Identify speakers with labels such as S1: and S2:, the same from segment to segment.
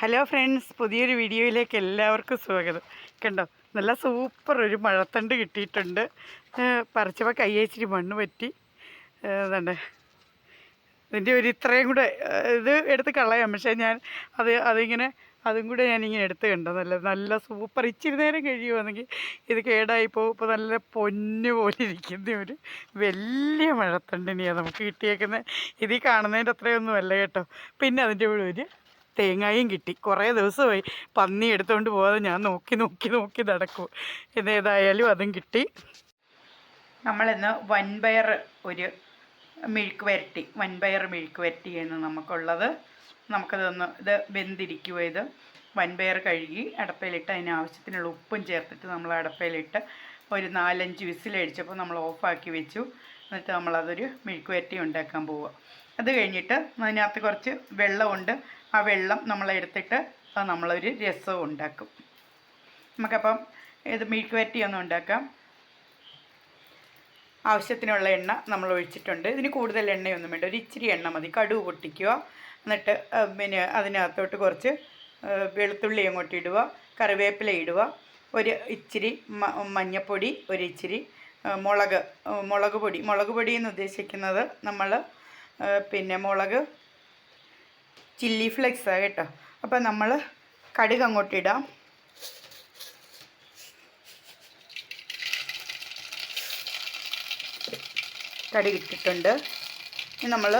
S1: Hello friends പുതിയൊരു വീഡിയോയിലേക്ക് എല്ലാവർക്കും സ്വാഗതം. കണ്ടോ? നല്ല സൂപ്പർ ഒരു മഴത്തണ്ട് കിട്ടിയിട്ടുണ്ട്. പറിച്ചപ്പോൾ കയ്യേച്ചിരി മണ്ണ് പറ്റി. ഏതാണ്ട് ഇതിന്റെ ഒരു ഇത്രയും കൂടെ ഇത് എടുത്ത് കളയാം. പക്ഷേ ഞാൻ അത് അതിങ്ങനെ അതും കൂടെ ഞാനിങ്ങനെ എടുത്ത് കണ്ടോ നല്ല നല്ല സൂപ്പർ ഇച്ചിരി നേരം കഴിയുവാണെങ്കിൽ ഇത് കേടായി പോകും. ഇപ്പോൾ നല്ല പൊന്ന് പോലെ ഇരിക്കുന്ന ഒരു വലിയ മഴത്തണ്ടിനെയാണ് നമുക്ക് കിട്ടിയേക്കുന്നത് ഇതിൽ കാണുന്നതിന്റെ അത്രയൊന്നും അല്ല കേട്ടോ. പിന്നെ അതിന്റെ കൂടെ ഒരു തേങ്ങായും കിട്ടി. കുറേ ദിവസമായി പന്നി എടുത്തുകൊണ്ട് പോകാതെ ഞാൻ നോക്കി നോക്കി നോക്കി നടക്കും. ഇതേതായാലും അതും കിട്ടി. നമ്മളിന്ന് വൻപയർ ഒരു മെഴുക്ക് വരട്ടി വൻപയർ മെഴുക്ക് വരട്ടിയാണ് നമുക്കുള്ളത്. നമുക്കതൊന്ന് ഇത് വെന്തിരിക്കുക ഇത്. വൻപയർ കഴുകി അടപ്പയിലിട്ട് അതിന് ആവശ്യത്തിനുള്ള ഉപ്പും ചേർത്തിട്ട് നമ്മൾ അടപ്പയിലിട്ട് ഒരു നാലഞ്ച് വിസിലടിച്ചപ്പോൾ നമ്മൾ ഓഫാക്കി വെച്ചു. എന്നിട്ട് നമ്മളതൊരു മെഴുക്ക് വരട്ടി ഉണ്ടാക്കാൻ പോവുക അത് കഴിഞ്ഞിട്ട് അതിനകത്ത് കുറച്ച് വെള്ളമുണ്ട്. ആ വെള്ളം നമ്മളെടുത്തിട്ട് അത് നമ്മളൊരു രസം ഉണ്ടാക്കും. നമുക്കപ്പം ഇത് മെഴുക്ക് വരട്ടി ഒന്നും ഉണ്ടാക്കാം. ആവശ്യത്തിനുള്ള എണ്ണ നമ്മൾ ഒഴിച്ചിട്ടുണ്ട്. ഇതിന് കൂടുതൽ എണ്ണയൊന്നും വേണ്ട. ഒരു ഇച്ചിരി എണ്ണ മതി. കടുവ് പൊട്ടിക്കുക. എന്നിട്ട് പിന്നെ അതിനകത്തോട്ട് കുറച്ച് വെളുത്തുള്ളി അങ്ങോട്ട് ഇടുക. കറിവേപ്പില ഇടുക. ഒരു ഇച്ചിരി മഞ്ഞപ്പൊടി ഒരു ഇച്ചിരി മുളക് മുളക് പൊടി. മുളക് പൊടി എന്ന് ഉദ്ദേശിക്കുന്നത് നമ്മൾ പിന്നെ മുളക് ചില്ലി ഫ്ലെക്സാണ് കേട്ടോ. അപ്പം നമ്മൾ കടുക് അങ്ങോട്ട് ഇടാം. കടുക് ഇട്ടിട്ടുണ്ട്. ഇനി നമ്മൾ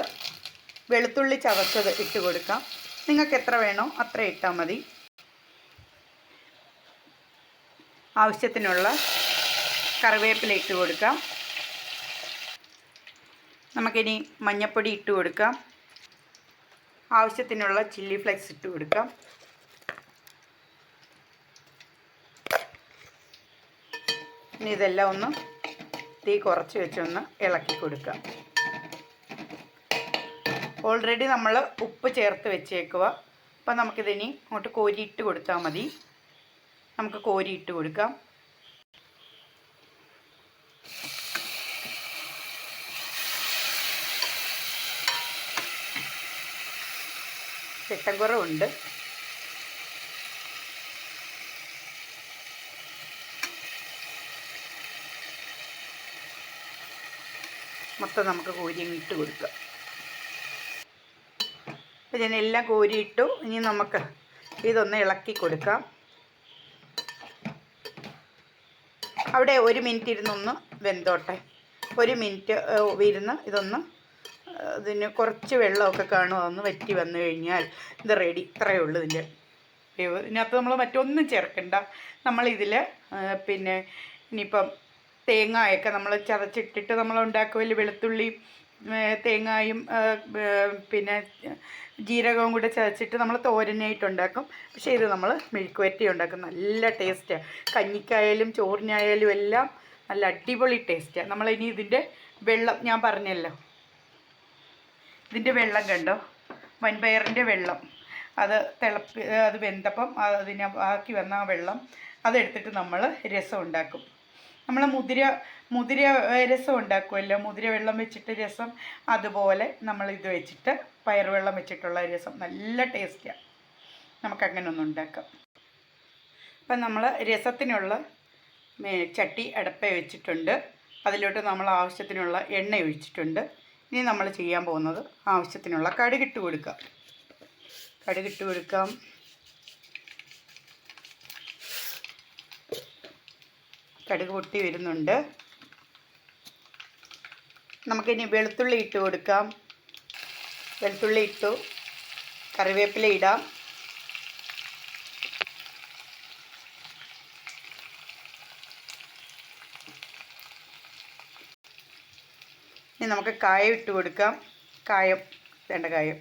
S1: വെളുത്തുള്ളി ചവച്ചത് ഇട്ട് കൊടുക്കാം. നിങ്ങൾക്ക് എത്ര വേണോ അത്ര ഇട്ടാൽ മതി. ആവശ്യത്തിനുള്ള കറിവേപ്പില ഇട്ട് കൊടുക്കാം. നമുക്കിനി മഞ്ഞൾപ്പൊടി ഇട്ട് കൊടുക്കാം. ആവശ്യത്തിനുള്ള ചില്ലി ഫ്ലെക്സ് ഇട്ട് കൊടുക്കാം. ഇനി ഇതെല്ലാം ഒന്ന് തീ കുറച്ച് വെച്ചൊന്ന് ഇളക്കി കൊടുക്കാം. ഓൾറെഡി നമ്മൾ ഉപ്പ് ചേർത്ത് വെച്ചേക്കുക അപ്പം നമുക്കിതിനി അങ്ങോട്ട് കോരിയിട്ട് കൊടുത്താൽ മതി. നമുക്ക് കോരിയിട്ട് കൊടുക്കാം. ചിട്ടൻകുറവുണ്ട് മൊത്തം നമുക്ക് കോരി ഇട്ട് കൊടുക്കാം. അപ്പം ഞാൻ എല്ലാം കോരിയിട്ടു ഇനി നമുക്ക് ഇതൊന്ന് ഇളക്കി കൊടുക്കാം. അവിടെ ഒരു മിനിറ്റ് ഇരുന്നൊന്ന് വെന്തോട്ടെ. ഒരു മിനിറ്റ് ഇരുന്ന് ഇതൊന്ന് ഇതിന് കുറച്ച് വെള്ളമൊക്കെ കാണും അതൊന്ന് വറ്റി വന്നു കഴിഞ്ഞാൽ ഇത് റെഡി ഇത്രയേ ഉള്ളൂ ഇതിന്റെ. വേവ് ഇതിനകത്ത് നമ്മൾ മറ്റൊന്നും ചേർക്കണ്ട. നമ്മളിതിൽ പിന്നെ ഇനിയിപ്പം തേങ്ങയൊക്കെ നമ്മൾ ചതച്ചിട്ടിട്ട് നമ്മൾ ഉണ്ടാക്കുമല്ലോ വെളുത്തുള്ളി തേങ്ങായും പിന്നെ ജീരകവും കൂടെ ചതച്ചിട്ട് നമ്മൾ തോരനായിട്ട് ഉണ്ടാക്കും. പക്ഷേ ഇത് നമ്മൾ മെഴുക്ക് വരട്ടി ഉണ്ടാക്കും. നല്ല ടേസ്റ്റാണ് കഞ്ഞിക്കായാലും ചോറിനായാലും എല്ലാം നല്ല അടിപൊളി ടേസ്റ്റാണ് നമ്മളിനി ഇതിന്റെ വെള്ളം ഞാൻ പറഞ്ഞല്ലോ. ഇതിന്റെ വെള്ളം കണ്ടോ? വൻപയറിന്റെ വെള്ളം. അത് തിളപ്പി അത് വെന്തപ്പം അതിനെ ബാക്കി വന്ന ആ വെള്ളം അതെടുത്തിട്ട് നമ്മൾ രസം ഉണ്ടാക്കും. നമ്മൾ മുതിര മുതിര രസം ഉണ്ടാക്കുമല്ലോ മുതിര വെള്ളം വെച്ചിട്ട് രസം അതുപോലെ നമ്മൾ ഇത് വെച്ചിട്ട് പയറുവെള്ളം വെച്ചിട്ടുള്ള രസം. നല്ല ടേസ്റ്റാണ് നമുക്കങ്ങനെ ഒന്ന് ഉണ്ടാക്കാം. അപ്പം നമ്മൾ രസത്തിനുള്ള ചട്ടി അടപ്പ വെച്ചിട്ടുണ്ട്. അതിലോട്ട് നമ്മൾ ആവശ്യത്തിനുള്ള എണ്ണ ഒഴിച്ചിട്ടുണ്ട്. ഇനി നമ്മൾ ചെയ്യാൻ പോകുന്നത് ആവശ്യത്തിനുള്ള കടുകിട്ട് കൊടുക്കുക. കടുകിട്ട് കൊടുക്കാം കടുക് പൊട്ടി വരുന്നുണ്ട്. നമുക്കിനി വെളുത്തുള്ളി ഇട്ട് കൊടുക്കാം. വെളുത്തുള്ളി ഇട്ടു. കറിവേപ്പില ഇടാം. നമുക്ക് കായം ഇട്ട് കൊടുക്കാം. കായം വേണ്ട കായം.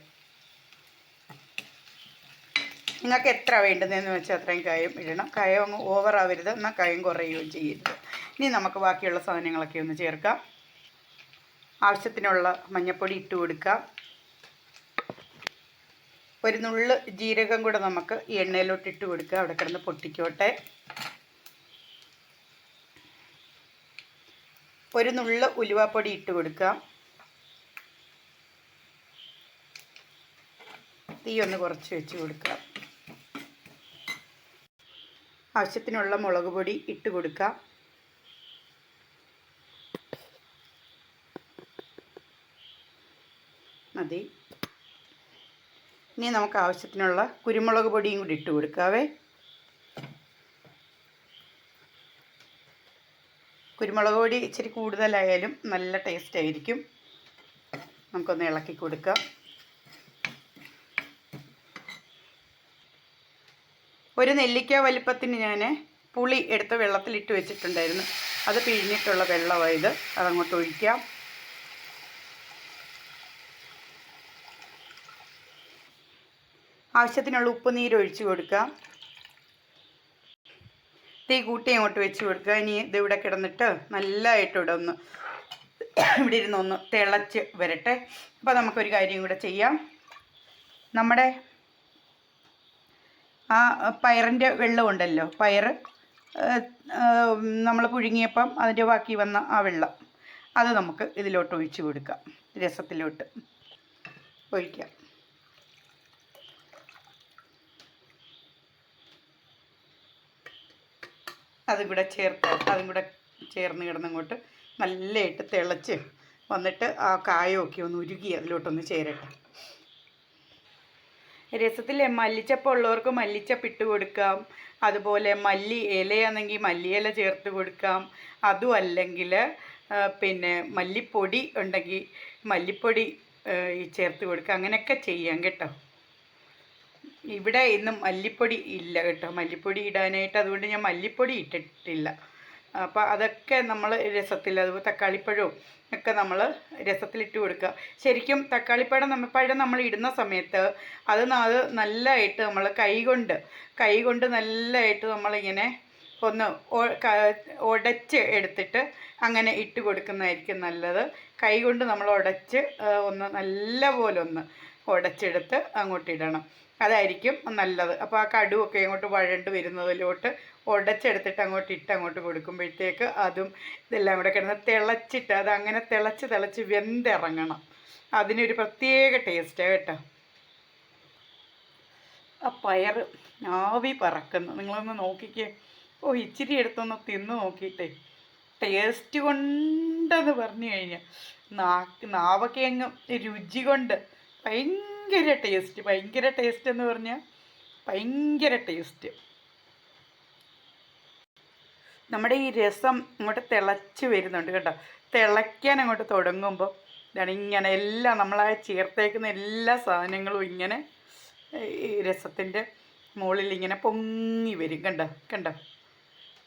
S1: നിങ്ങൾക്ക് എത്ര വേണ്ടതെന്ന് വെച്ചാൽ അത്രയും കായം ഇടണം. കായം അങ്ങ് ഓവറാവരുത് എന്നാൽ കായം കുറയുകയും ചെയ്യരുത്. ഇനി നമുക്ക് ബാക്കിയുള്ള സാധനങ്ങളൊക്കെ ഒന്ന് ചേർക്കാം. ആവശ്യത്തിനുള്ള മഞ്ഞൾപ്പൊടി ഇട്ട് കൊടുക്കാം. ഒരു നുള്ള് ജീരകം കൂടെ നമുക്ക് എണ്ണയിലോട്ട് ഇട്ട് കൊടുക്കുക അവിടെ കിടന്ന് പൊട്ടിക്കോട്ടെ. ഒരു നുള്ള ഉലുവാപ്പൊടി ഇട്ട് കൊടുക്കുക. തീ ഒന്ന് കുറച്ച് വെച്ച് കൊടുക്കുക. ആവശ്യത്തിനുള്ള മുളക് പൊടി ഇട്ട് കൊടുക്കാം മതി. ഇനി നമുക്ക് ആവശ്യത്തിനുള്ള കുരുമുളക് പൊടിയും കൂടി ഇട്ട് കൊടുക്കാവേ. കുരുമുളക് പൊടി ഇച്ചിരി കൂടുതലായാലും നല്ല ടേസ്റ്റ് ആയിരിക്കും. നമുക്കൊന്ന് ഇളക്കി കൊടുക്കാം. ഒരു നെല്ലിക്ക വലിപ്പത്തിന് ഞാൻ പുളി എടുത്ത് വെള്ളത്തിലിട്ട് വെച്ചിട്ടുണ്ടായിരുന്നു. അത് പിഴിഞ്ഞിട്ടുള്ള വെള്ളമായത് അതങ്ങോട്ട് ഒഴിക്കാം. ആവശ്യത്തിനുള്ള ഉപ്പ് നീര് ഒഴിച്ച് കൊടുക്കാം. തീ കൂട്ടി അങ്ങോട്ട് വെച്ച് കൊടുക്കുക. ഇനി ഇത് ഇവിടെ കിടന്നിട്ട് നല്ലതായിട്ട് ഇവിടെ ഒന്ന് ഇവിടെ ഇരുന്ന് ഒന്ന് തിളച്ച് വരട്ടെ. അപ്പോൾ നമുക്കൊരു കാര്യം കൂടെ ചെയ്യാം. നമ്മുടെ ആ പയറിന്റെ വെള്ളമുണ്ടല്ലോ പയർ നമ്മൾ പുഴുങ്ങിയപ്പം അതിന്റെ ബാക്കി വന്ന ആ വെള്ളം. അത് നമുക്ക് ഇതിലോട്ട് ഒഴിച്ച് കൊടുക്കാം. രസത്തിലോട്ട് ഒഴിക്കാം. അതും കൂടെ ചേർത്ത് അതും കൂടെ ചേർന്ന് കിടന്നങ്ങോട്ട് നല്ലതായിട്ട് തിളച്ച് വന്നിട്ട് ആ കായമൊക്കെ ഒന്ന് ഉരുകി അതിലോട്ടൊന്ന് ചേരട്ടെ. രസത്തിൽ മല്ലിച്ചപ്പ ഉള്ളവർക്ക് മല്ലിച്ചപ്പ് ഇട്ട് കൊടുക്കാം. അതുപോലെ മല്ലി ഇലയാണെങ്കിൽ മല്ലിയില ചേർത്ത് കൊടുക്കാം. അതും അല്ലെങ്കിൽ പിന്നെ മല്ലിപ്പൊടി ഉണ്ടെങ്കിൽ മല്ലിപ്പൊടി ചേർത്ത് കൊടുക്കാം അങ്ങനെയൊക്കെ ചെയ്യാം കേട്ടോ. ഇവിടെ ഇന്നും മല്ലിപ്പൊടി ഇല്ല കേട്ടോ. മല്ലിപ്പൊടി ഇടാനായിട്ട് അതുകൊണ്ട് ഞാൻ മല്ലിപ്പൊടി ഇട്ടിട്ടില്ല. അപ്പോൾ അതൊക്കെ നമ്മൾ രസത്തിൽ അതുപോലെ തക്കാളിപ്പഴവും ഒക്കെ നമ്മൾ രസത്തിലിട്ട് കൊടുക്കുക. ശരിക്കും തക്കാളിപ്പഴം നമ്മൾ പഴം നമ്മൾ ഇടുന്ന സമയത്ത് അത് അത് നല്ലതായിട്ട് നമ്മൾ കൈകൊണ്ട് കൈകൊണ്ട് നല്ലതായിട്ട് നമ്മളിങ്ങനെ ഒന്ന് ഉടച്ച് എടുത്തിട്ട് അങ്ങനെ ഇട്ട് കൊടുക്കുന്നതായിരിക്കും നല്ലത്. കൈകൊണ്ട് നമ്മൾ ഉടച്ച് ഒന്ന് നല്ല പോലെ ഒന്ന് ഉടച്ചെടുത്ത് അങ്ങോട്ട് ഇടണം. അതായിരിക്കും നല്ലത്. അപ്പോൾ ആ കടുവൊക്കെ ഇങ്ങോട്ട് വഴണ്ട് വരുന്നതിലോട്ട് ഉടച്ചെടുത്തിട്ട് അങ്ങോട്ട് ഇട്ട് അങ്ങോട്ട് കൊടുക്കുമ്പോഴത്തേക്ക് അതും ഇതെല്ലാം കൂടെ കിടന്ന് തിളച്ചിട്ട് അത് അങ്ങനെ തിളച്ച് തിളച്ച് വെന്തിറങ്ങണം. അതിനൊരു പ്രത്യേക ടേസ്റ്റാണ് കേട്ടോ. ആ പയർ ആവി പറക്കുന്നു. നിങ്ങളൊന്ന് നോക്കിക്കേ. ഓ ഇച്ചിരി എടുത്തൊന്ന് തിന്ന് നോക്കിയിട്ടേ. ടേസ്റ്റ് കൊണ്ടെന്ന് പറഞ്ഞു കഴിഞ്ഞാൽ നാക്ക് നാവൊക്കെ അങ്ങ് രുചി കൊണ്ട് ഭയങ്കര ടേസ്റ്റ് ഭയങ്കര ടേസ്റ്റ് എന്ന് പറഞ്ഞാൽ ഭയങ്കര ടേസ്റ്റ് നമ്മുടെ ഈ രസം ഇങ്ങോട്ട് തിളച്ച് വരുന്നുണ്ട് കേട്ടോ. തിളയ്ക്കാൻ അങ്ങോട്ട് തുടങ്ങുമ്പോൾ ഇതാണ് ഇങ്ങനെ എല്ലാം നമ്മളാ ചേർത്തേക്കുന്ന എല്ലാ സാധനങ്ങളും ഇങ്ങനെ ഈ രസത്തിന്റെ മുകളിൽ ഇങ്ങനെ പൊങ്ങി വരും കണ്ടോ കണ്ടോ?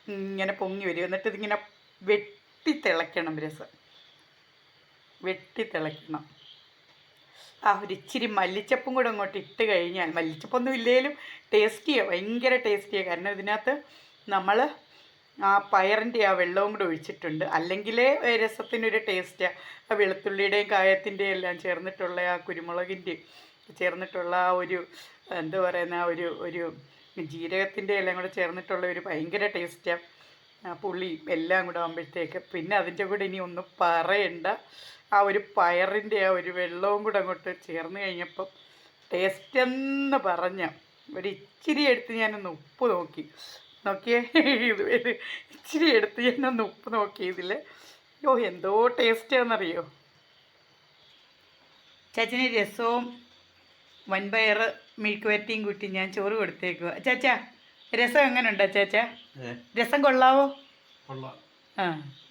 S1: ഇങ്ങനെ പൊങ്ങി വരും. എന്നിട്ട് ഇതിങ്ങനെ വെട്ടി തിളയ്ക്കണം രസം. വെട്ടി തിളയ്ക്കണം. ആ ഒരു ഇച്ചിരി മല്ലിച്ചപ്പും കൂടെ അങ്ങോട്ട് ഇട്ട് കഴിഞ്ഞാൽ മല്ലിച്ചപ്പൊന്നും ഇല്ലേലും ടേസ്റ്റിയാണ് ഭയങ്കര ടേസ്റ്റിയാണ് കാരണം ഇതിനകത്ത് നമ്മൾ ആ പയറിന്റെ ആ വെള്ളവും കൂടെ ഒഴിച്ചിട്ടുണ്ട്. അല്ലെങ്കിലേ ഏ, രസത്തിനൊരു ടേസ്റ്റാണ് ആ വെളുത്തുള്ളിയുടെയും കായത്തിന്റെയും എല്ലാം ചേർന്നിട്ടുള്ള ആ കുരുമുളകിന്റെയും ചേർന്നിട്ടുള്ള ആ ഒരു എന്താ പറയുന്ന ആ ഒരു ഒരു ജീരകത്തിന്റെ എല്ലാം കൂടെ ചേർന്നിട്ടുള്ള ഒരു ഭയങ്കര ടേസ്റ്റാണ് ആ പുളി എല്ലാം കൂടെ ആകുമ്പോഴത്തേക്ക് പിന്നെ അതിന്റെ കൂടെ ഇനി ഒന്നും പറയണ്ട. ആ ഒരു പയറിന്റെ ആ ഒരു വെള്ളവും കൂടെ അങ്ങോട്ട് ചേർന്ന് കഴിഞ്ഞപ്പം ടേസ്റ്റ് എന്ന് പറഞ്ഞ ഒരു ഇച്ചിരി എടുത്ത് ഞാനൊന്ന് ഉപ്പ് നോക്കി. നോക്കിയേ ഇത് ഇച്ചിരി എടുത്ത് ഞാനൊന്ന് ഉപ്പ് നോക്കി ഇതിൽ ഓ എന്തോ ടേസ്റ്റാണെന്നറിയോ ചാച്ചന് രസവും വൻപയർ മിൽക്ക് വരട്ടിയും കൂട്ടി ഞാൻ ചോറ് കൊടുത്തേക്കുക ചാച്ചാ രസം എങ്ങനെയുണ്ടോ ചാച്ചാ? രസം കൊള്ളാവോ?
S2: കൊള്ളാം.
S1: ആ.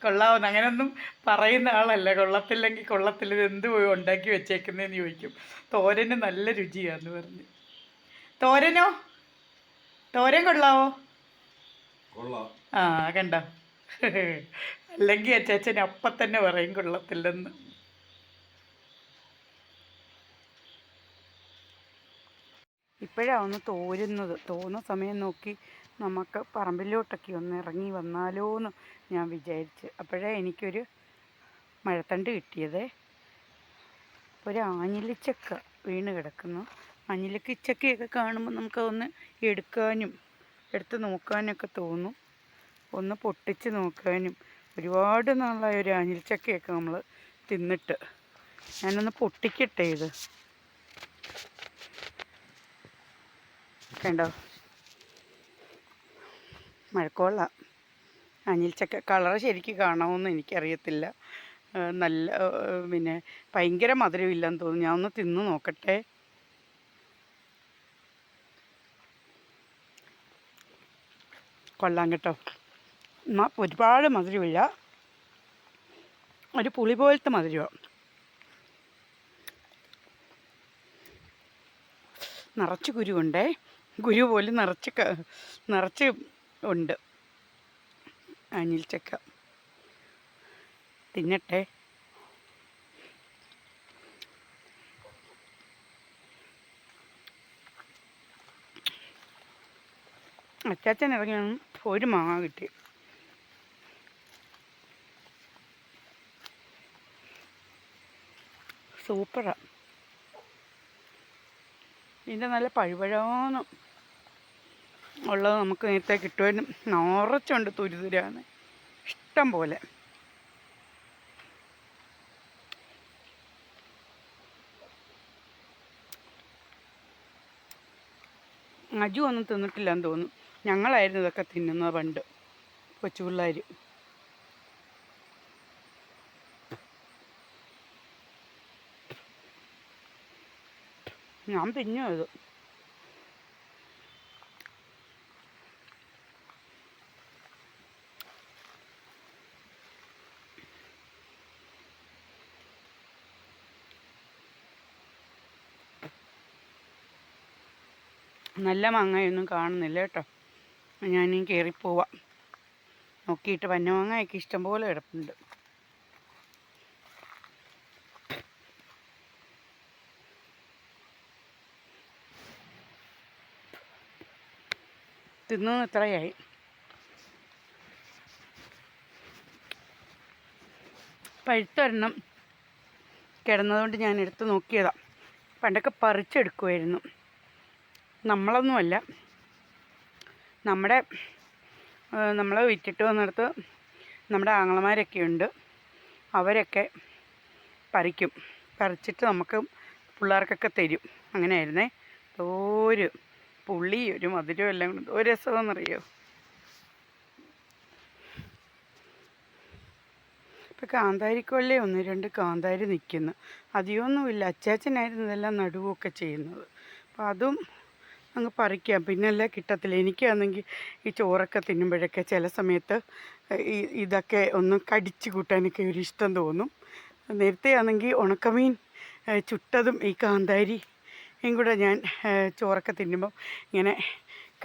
S1: കൊള്ളാവുന്ന അങ്ങനെയൊന്നും പറയുന്ന ആളല്ല. കൊള്ളത്തില്ലെങ്കിൽ കൊള്ളത്തില്ല ഇത് എന്ത് പോയി ഉണ്ടാക്കി വെച്ചേക്കുന്നതെന്ന് ചോദിക്കും. തോരന് നല്ല രുചിയാന്ന് പറഞ്ഞു. തോരനോ? തോരൻ കൊള്ളാവോ?
S2: കൊള്ളാം.
S1: ആ കണ്ട? അല്ലെങ്കിൽ അച്ചാച്ചൻ അപ്പം തന്നെ പറയും കൊള്ളത്തില്ലെന്ന്. ഇപ്പോഴാണ് ഒന്ന് തോരുന്നത്. തോന്നുന്ന സമയം നോക്കി നമുക്ക് പറമ്പിലോട്ടൊക്കെ ഒന്ന് ഇറങ്ങി വന്നാലോ എന്ന് ഞാൻ വിചാരിച്ച്. അപ്പോഴേ എനിക്കൊരു മഴത്തണ്ട് കിട്ടിയതേ. ഒരു ആഞ്ഞിലിച്ചക്ക വീണ് കിടക്കുന്നു. ആഞ്ഞിലിച്ചക്കയൊക്കെ കാണുമ്പോൾ നമുക്കതൊന്ന് എടുക്കാനും എടുത്ത് നോക്കാനൊക്കെ തോന്നും. ഒന്ന് പൊട്ടിച്ച് നോക്കാനും. ഒരുപാട് നാളായ ഒരു ആഞ്ഞിലിച്ചക്കയൊക്കെ നമ്മൾ തിന്നിട്ട്. ഞാനൊന്ന് പൊട്ടിക്കട്ടെ ഇത്. കണ്ടോ? മഴക്കോള. അനിൽ ചക്ക കളറ് ശരിക്കും കാണാമെന്ന് എനിക്കറിയത്തില്ല. നല്ല പിന്നെ ഭയങ്കര മധുരമില്ലെന്ന് തോന്നുന്നു. ഞാൻ ഒന്ന് തിന്ന് നോക്കട്ടെ. കൊള്ളാം കേട്ടോ. ഒരുപാട് മധുരമില്ല. ഒരു പുളി പോലത്തെ മധുരമാണ് നിറച്ച് കുരുവുണ്ടേ. കുരു പോലും നിറച്ച് നിറച്ച് ഉണ്ട്. അനിൽ ചക്ക. തിന്നട്ടെ. അച്ചാച്ചൻ ഇറങ്ങിയാണ് ഒരു മാങ്ങ കിട്ടി. സൂപ്പറാണ് ഇതിന്റെ നല്ല പഴുപഴാന്ന് ഉള്ളത് നമുക്ക് നേരത്തെ കിട്ടുവാനും നിറച്ചുണ്ട് തുരുതുരാന്ന് ഇഷ്ടം പോലെ. അജു ഒന്നും തിന്നിട്ടില്ലെന്ന് തോന്നുന്നു. ഞങ്ങളായിരുന്നു ഇതൊക്കെ തിന്നുന്നത് പണ്ട്. കൊച്ചു പിള്ളേർ ഞാൻ തിന്നു അത് നല്ല മാങ്ങയൊന്നും കാണുന്നില്ല കേട്ടോ ഞാൻ കയറിപ്പോവാം നോക്കിയിട്ട് പന്നമാങ്ങയൊക്കെ ഇഷ്ടംപോലെ കിടപ്പുണ്ട്. തിന്നു ഇത്രയായി പഴുത്തൊരെണ്ണം കിടന്നതുകൊണ്ട് ഞാൻ എടുത്ത് നോക്കിയതാണ് പണ്ടൊക്കെ പറിച്ചെടുക്കുമായിരുന്നു നമ്മളൊന്നുമല്ല. നമ്മുടെ നമ്മൾ വിറ്റിട്ട് വന്നിടത്ത് നമ്മുടെ ആങ്ങളമാരൊക്കെ ഉണ്ട് അവരൊക്കെ പറിക്കും. പറിച്ചിട്ട് നമുക്ക് പിള്ളേർക്കൊക്കെ തരും. അങ്ങനെയായിരുന്നേ. ഒരു പുളി ഒരു മധുരവും എല്ലാം കൊണ്ട് ഒരു രസമെന്നറിയോ ഇപ്പം കാന്താരിക്കൊള്ളി ഒന്ന് രണ്ട് കാന്താരി നിൽക്കുന്നു അധികമൊന്നുമില്ല. അച്ചാച്ചനായിരുന്നു ഇതെല്ലാം നടുവൊക്കെ ചെയ്യുന്നത്. അപ്പം അതും അങ്ങ് പറിക്കാം. പിന്നല്ല കിട്ടത്തില്ല. എനിക്കാണെങ്കിൽ ഈ ചോറൊക്കെ തിന്നുമ്പോഴൊക്കെ ചില സമയത്ത് ഈ ഇതൊക്കെ ഒന്ന് കടിച്ചു കൂട്ടാനൊക്കെ ഒരു ഇഷ്ടം തോന്നും. നേരത്തെ ആണെങ്കിൽ ഉണക്കമീൻ ചുട്ടതും ഈ കാന്താരിയും കൂടെ ഞാൻ ചോറൊക്കെ തിന്നുമ്പോൾ ഇങ്ങനെ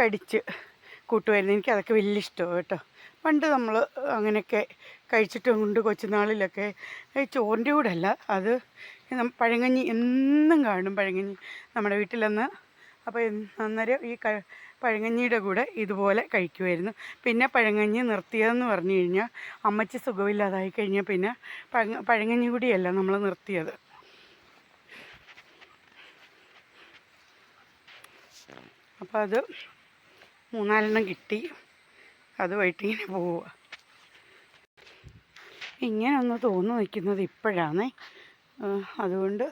S1: കടിച്ച് കൂട്ടുമായിരുന്നു. എനിക്ക് അതൊക്കെ വലിയ ഇഷ്ടമാണ് കേട്ടോ. പണ്ട് നമ്മൾ അങ്ങനെയൊക്കെ കഴിച്ചിട്ട് കൊണ്ട് കൊച്ചുനാളിലൊക്കെ. ചോറിന്റെ കൂടെ അല്ല അത് പഴങ്കഞ്ഞി എന്നും കാണും. പഴങ്കഞ്ഞി നമ്മുടെ വീട്ടിലന്ന് അപ്പോൾ അന്നേരം ഈ ക പഴങ്കഞ്ഞിയുടെ കൂടെ ഇതുപോലെ കഴിക്കുമായിരുന്നു പിന്നെ പഴങ്ങഞ്ഞി നിർത്തിയതെന്ന് പറഞ്ഞു കഴിഞ്ഞാൽ അമ്മച്ചി സുഖമില്ലാതായി കഴിഞ്ഞാൽ പിന്നെ പഴ പഴങ്കഞ്ഞി കൂടിയല്ല നമ്മൾ നിർത്തിയത്. അപ്പോൾ അത് മൂന്നാലെണ്ണം കിട്ടി. അതുമായിട്ട് ഇങ്ങനെ പോവുക ഇങ്ങനെ ഒന്ന് തോന്നു നിൽക്കുന്നത് ഇപ്പോഴാണേ അതുകൊണ്ട്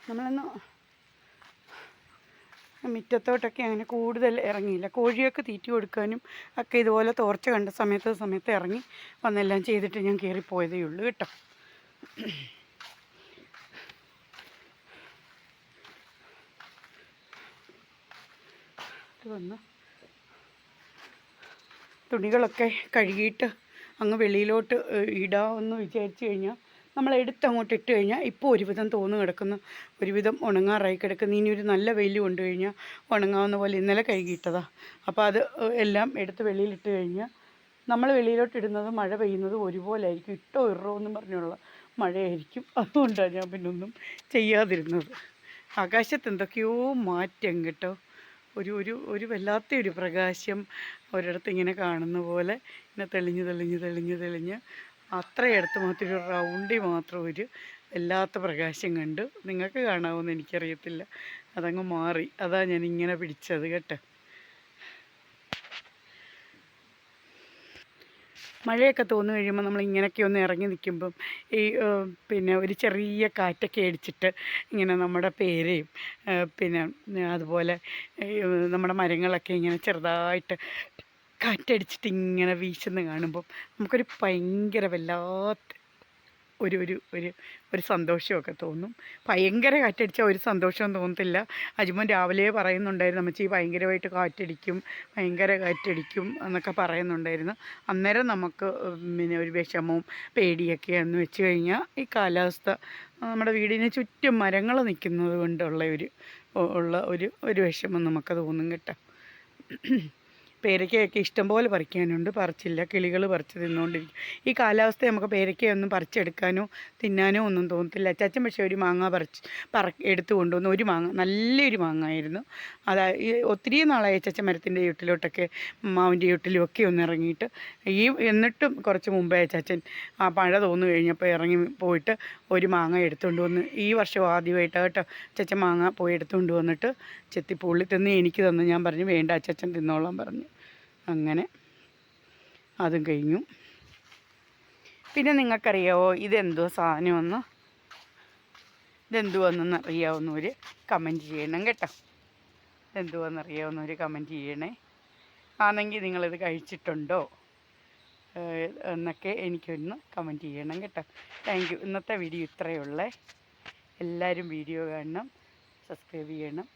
S1: നമ്മളൊന്ന് മുറ്റത്തോട്ടൊക്കെ അങ്ങനെ കൂടുതൽ ഇറങ്ങിയില്ല. കോഴിയൊക്കെ തീറ്റി കൊടുക്കാനും ഒക്കെ ഇതുപോലെ തോർച്ച കണ്ട സമയത്ത് സമയത്ത് ഇറങ്ങി വന്നെല്ലാം ചെയ്തിട്ട് ഞാൻ കയറിപ്പോയതേ ഉള്ളൂ കേട്ടോ. വന്ന്. തുണികളൊക്കെ കഴുകിയിട്ട് അങ്ങ് വെളിയിലോട്ട് ഇടാമെന്ന് വിചാരിച്ചു കഴിഞ്ഞാൽ നമ്മൾ എടുത്തങ്ങോട്ട് ഇട്ട് കഴിഞ്ഞാൽ ഇപ്പോൾ ഒരുവിധം തോന്നു കിടക്കുന്നു. ഒരുവിധം ഉണങ്ങാറായി കിടക്കുന്നു. ഇനി ഒരു നല്ല വെയിൽ കൊണ്ടു കഴിഞ്ഞാൽ ഉണങ്ങാവുന്ന പോലെ ഇന്നലെ കഴുകിയിട്ടതാണ് അപ്പോൾ അത് എല്ലാം എടുത്ത് വെളിയിലിട്ട് കഴിഞ്ഞാൽ നമ്മൾ വെളിയിലോട്ട് ഇടുന്നത് മഴ പെയ്യുന്നത് ഒരുപോലെ ആയിരിക്കും ഇട്ടോ ഇറോ എന്നും പറഞ്ഞുള്ള മഴയായിരിക്കും. അതുകൊണ്ടാണ് ഞാൻ പിന്നെ ഒന്നും ചെയ്യാതിരുന്നത്. ആകാശത്ത് എന്തൊക്കെയോ മാറ്റം കേട്ടോ. ഒരു ഒരു ഒരു വല്ലാത്ത ഒരു പ്രകാശം ഒരിടത്ത് ഇങ്ങനെ കാണുന്ന പോലെ ഇങ്ങനെ തെളിഞ്ഞ് തെളിഞ്ഞ് തെളിഞ്ഞ് തെളിഞ്ഞ് അത്രയടുത്ത് മാത്രം ഒരു റൗണ്ടി മാത്രം ഒരു വല്ലാത്ത പ്രകാശം കണ്ടു. നിങ്ങൾക്ക് കാണാമെന്ന് എനിക്കറിയത്തില്ല. അതങ്ങ് മാറി. അതാ ഞാൻ ഇങ്ങനെ പിടിച്ചത് കേട്ടോ. മഴയൊക്കെ തോന്നു കഴിയുമ്പോൾ നമ്മൾ ഇങ്ങനെയൊക്കെ ഒന്ന് ഇറങ്ങി നിൽക്കുമ്പം ഈ പിന്നെ ഒരു ചെറിയ കാറ്റൊക്കെ അടിച്ചിട്ട് ഇങ്ങനെ നമ്മുടെ പേരെയും പിന്നെ അതുപോലെ നമ്മുടെ മരങ്ങളൊക്കെ ഇങ്ങനെ ചെറുതായിട്ട് കാറ്റടിച്ചിട്ട് ഇങ്ങനെ വീശുന്ന കാണുമ്പം നമുക്കൊരു ഭയങ്കര വല്ലാത്ത ഒരു ഒരു ഒരു ഒരു സന്തോഷമൊക്കെ തോന്നും. ഭയങ്കര കാറ്റടിച്ചാൽ ഒരു സന്തോഷവും തോന്നത്തില്ല. അജുമൻ രാവിലെ പറയുന്നുണ്ടായിരുന്നു അമ്മച്ചി ഭയങ്കരമായിട്ട് കാറ്റടിക്കും ഭയങ്കര കാറ്റടിക്കും എന്നൊക്കെ പറയുന്നുണ്ടായിരുന്നു. അന്നേരം നമുക്ക് പിന്നെ ഒരു വിഷമവും പേടിയൊക്കെ എന്ന് വെച്ച് കഴിഞ്ഞാൽ ഈ കാലാവസ്ഥ നമ്മുടെ വീടിന് ചുറ്റും മരങ്ങൾ നിൽക്കുന്നത് കൊണ്ടുള്ള ഒരു ഉള്ള ഒരു ഒരു വിഷമം നമുക്ക് തോന്നും കേട്ടോ. പേരയ്ക്കയൊക്കെ ഇഷ്ടംപോലെ പറിക്കാനുണ്ട്. പറിച്ചില്ല. കിളികൾ പറിച്ച് തിന്നുകൊണ്ടിരിക്കും ഈ കാലാവസ്ഥ നമുക്ക് പേരയ്ക്കയൊന്നും പറിച്ചെടുക്കാനോ തിന്നാനോ ഒന്നും തോന്നത്തില്ല. അച്ചാച്ചൻ പക്ഷേ ഒരു മാങ്ങ പറിച്ച് പറ എടുത്തു കൊണ്ടുവന്ന് ഒരു മാങ്ങ നല്ലൊരു മാങ്ങായിരുന്നു. അതാ ഒത്തിരി നാളായി അച്ചാച്ചൻ മരത്തിന്റെ ചുട്ടിലോട്ടൊക്കെ മാവിന്റെ ചുട്ടിലും ഒക്കെ ഒന്ന് ഇറങ്ങിയിട്ട് ഈ എന്നിട്ടും കുറച്ച് മുമ്പേ അച്ചാച്ചൻ ആ പഴ തോന്നു കഴിഞ്ഞപ്പോൾ ഇറങ്ങി പോയിട്ട് ഒരു മാങ്ങ എടുത്തുകൊണ്ട് വന്ന് ഈ വർഷം ആദ്യമായിട്ട് കേട്ടോ അച്ചാച്ചൻ മാങ്ങ പോയി എടുത്തുകൊണ്ട് വന്നിട്ട് ചെത്തി പുള്ളി തിന്ന് എനിക്ക് തന്നു ഞാൻ പറഞ്ഞു വേണ്ട അച്ചാച്ചൻ തിന്നോളാം പറഞ്ഞു. അങ്ങനെ അതും കഴിഞ്ഞു. പിന്നെ നിങ്ങൾക്കറിയാവോ ഇതെന്തോ സാധനമെന്ന്? ഇതെന്തുവാണെന്ന് അറിയാവുന്നവർ കമന്റ് ചെയ്യണം കേട്ടോ. ഇതെന്തുവാന്ന് അറിയാവുന്നവർ കമന്റ് ചെയ്യണേ. ആണെങ്കിൽ നിങ്ങളിത് കഴിച്ചിട്ടുണ്ടോ? എന്നൊക്കെ എനിക്കൊന്ന് കമന്റ് ചെയ്യണം കേട്ടോ. താങ്ക് യു ഇന്നത്തെ വീഡിയോ ഇത്രയേ ഉള്ളേ. എല്ലാവരും വീഡിയോ കാണണം സബ്സ്ക്രൈബ് ചെയ്യണം.